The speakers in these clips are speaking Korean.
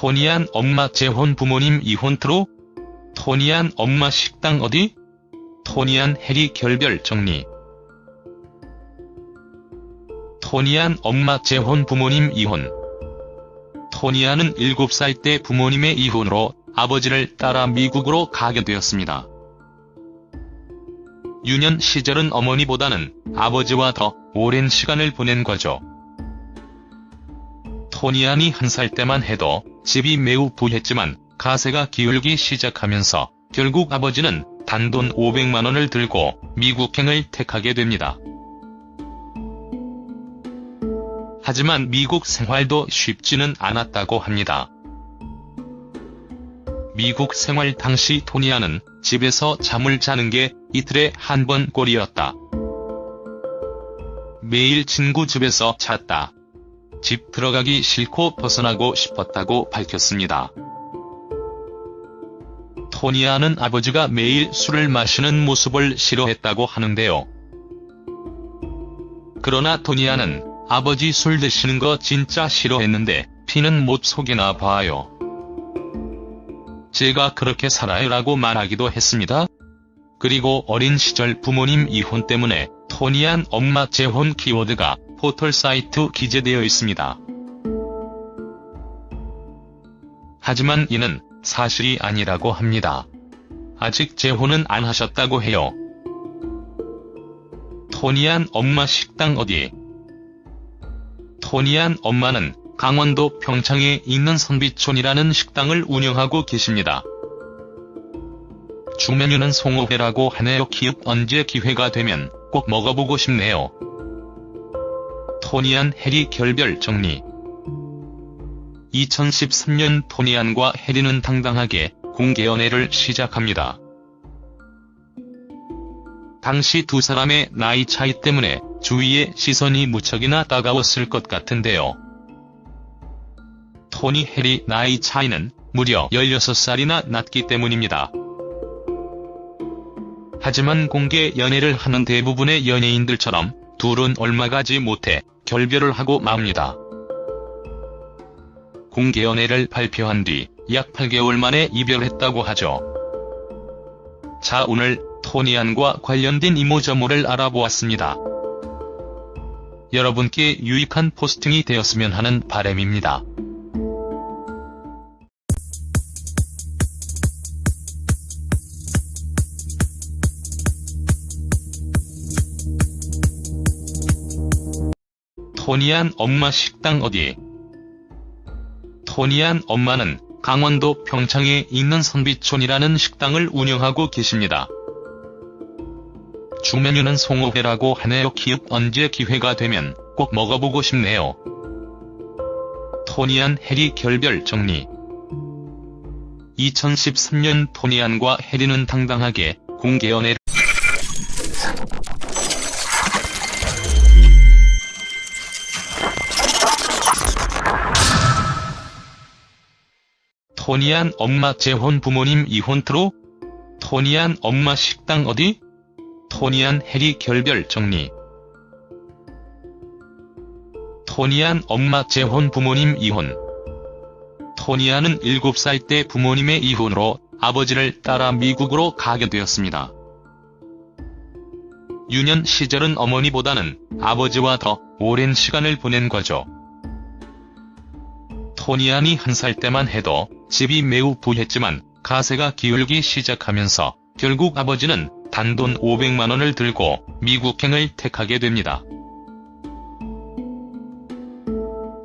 토니안 엄마 재혼 부모님 이혼 트로? 토니안 엄마 식당 어디? 토니안 해리 결별 정리. 토니안 엄마 재혼 부모님 이혼. 토니안은 7살 때 부모님의 이혼으로 아버지를 따라 미국으로 가게 되었습니다. 유년 시절은 어머니보다는 아버지와 더 오랜 시간을 보낸 거죠. 토니안이 한 살 때만 해도 집이 매우 부했지만 가세가 기울기 시작하면서 결국 아버지는 단돈 500만 원을 들고 미국행을 택하게 됩니다. 하지만 미국 생활도 쉽지는 않았다고 합니다. 미국 생활 당시 토니아는 집에서 잠을 자는 게 이틀에 한 번 꼴이었다. 매일 친구 집에서 잤다. 집 들어가기 싫고 벗어나고 싶었다고 밝혔습니다. 토니아는 아버지가 매일 술을 마시는 모습을 싫어했다고 하는데요. 그러나 토니아는 아버지 술 드시는 거 진짜 싫어했는데 피는 못 속이나 봐요. 제가 그렇게 살아요 라고 말하기도 했습니다. 그리고 어린 시절 부모님 이혼 때문에 토니안 엄마 재혼 키워드가 포털 사이트 기재되어 있습니다. 하지만 이는 사실이 아니라고 합니다. 아직 재혼은 안 하셨다고 해요. 토니안 엄마 식당 어디? 토니안 엄마는 강원도 평창에 있는 선비촌이라는 식당을 운영하고 계십니다. 주 메뉴는 송어회라고 하네요. 기업 언제 기회가 되면 꼭 먹어보고 싶네요. 토니안 해리 결별 정리 2013년 토니안과 해리는 당당하게 공개 연애를 시작합니다. 당시 두 사람의 나이 차이 때문에 주위의 시선이 무척이나 따가웠을 것 같은데요. 토니 해리 나이 차이는 무려 16살이나 낮기 때문입니다. 하지만 공개 연애를 하는 대부분의 연예인들처럼 둘은 얼마 가지 못해 결별을 하고 맙니다. 공개 연애를 발표한 뒤 약 8개월 만에 이별했다고 하죠. 자 오늘 토니안과 관련된 이모저모를 알아보았습니다. 여러분께 유익한 포스팅이 되었으면 하는 바람입니다. 토니안 엄마 식당 어디? 토니안 엄마는 강원도 평창에 있는 선비촌이라는 식당을 운영하고 계십니다. 주 메뉴는 송어회라고 하네요. 기업 언제 기회가 되면 꼭 먹어보고 싶네요. 토니안 해리 결별 정리 2013년 토니안과 해리는 당당하게 공개 연애를 토니안 엄마 재혼 부모님 이혼 트로? 토니안 엄마 식당 어디? 토니안 해리 결별 정리 토니안 엄마 재혼 부모님 이혼 토니안은 7살 때 부모님의 이혼으로 아버지를 따라 미국으로 가게 되었습니다. 유년 시절은 어머니보다는 아버지와 더 오랜 시간을 보낸 거죠. 토니안이 한 살 때만 해도 집이 매우 부했지만 가세가 기울기 시작하면서 결국 아버지는 단돈 500만 원을 들고 미국행을 택하게 됩니다.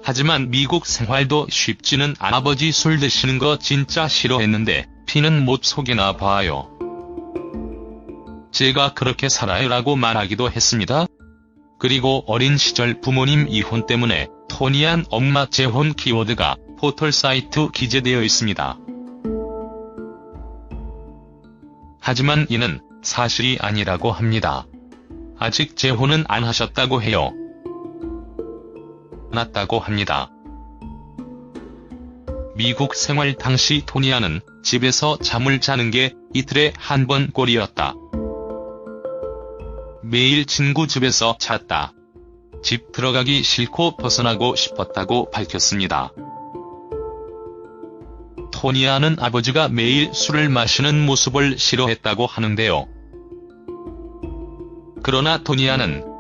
하지만 미국 생활도 쉽지는 않아 아버지 술 드시는 거 진짜 싫어했는데 피는 못 속이나 봐요. 제가 그렇게 살아요 라고 말하기도 했습니다. 그리고 어린 시절 부모님 이혼 때문에 토니안 엄마 재혼 키워드가 포털 사이트 기재되어 있습니다. 하지만 이는 사실이 아니라고 합니다. 아직 재혼은 안 하셨다고 해요. 않았다고 합니다. 미국 생활 당시 토니아는 집에서 잠을 자는 게 이틀에 한 번 꼴이었다. 매일 친구 집에서 잤다. 집 들어가기 싫고 벗어나고 싶었다고 밝혔습니다. 토니아는 아버지가 매일 술을 마시는 모습을 싫어했다고 하는데요. 그러나 토니아는